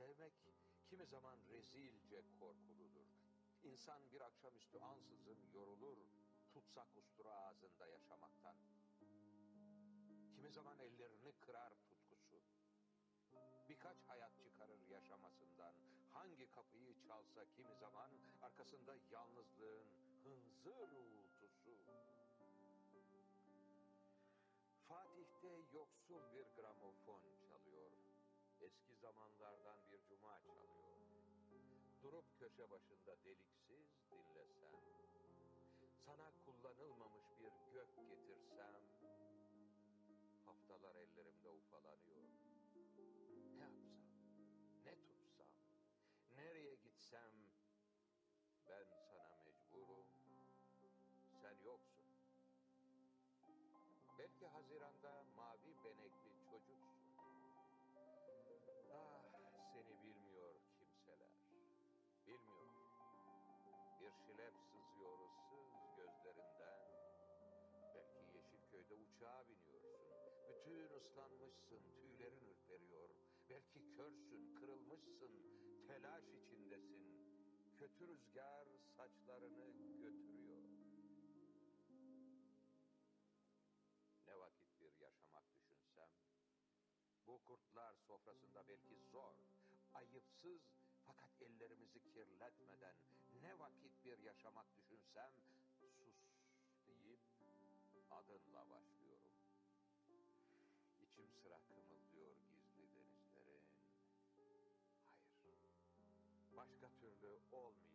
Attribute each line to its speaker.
Speaker 1: Sevmek kimi zaman rezilce korkuludur. İnsan bir akşamüstü ansızın yorulur, tutsak ustura ağzında yaşamaktan. Kimi zaman ellerini kırar tutkusu. Birkaç hayat çıkarır yaşamasından. Hangi kapıyı çalsa kimi zaman arkasında yalnızlığın hınzır uğultusu. Fatih'te yoksul bir gramofon. Eski zamanlardan bir cuma çalıyor. Durup köşe başında deliksiz dinlesem. Sana kullanılmamış bir gök getirsem. Haftalar ellerimde ufalanıyor. Ne yapsam, ne tutsam, nereye gitsem ben sana mecburum, sen yoksun. Belki Haziran'da mavi benekli Bir şilep sızıyor ıssız gözlerinden. Belki Yeşilköy'de uçağa biniyorsun. Bütün ıslanmışsın, tüylerin ürperiyor. Belki körsün, kırılmışsın, telaş içindesin. Kötü rüzgar saçlarını götürüyor. Ne vakit bir yaşamak düşünsem, bu kurtlar sofrasında belki zor, ayıpsız ellerimizi kirletmeden ne vakit bir yaşamak düşünsem, sus deyip adınla başlıyorum. İçim sıra kımıldıyor gizli denizlerin. Hayır, başka türlü olmayacak.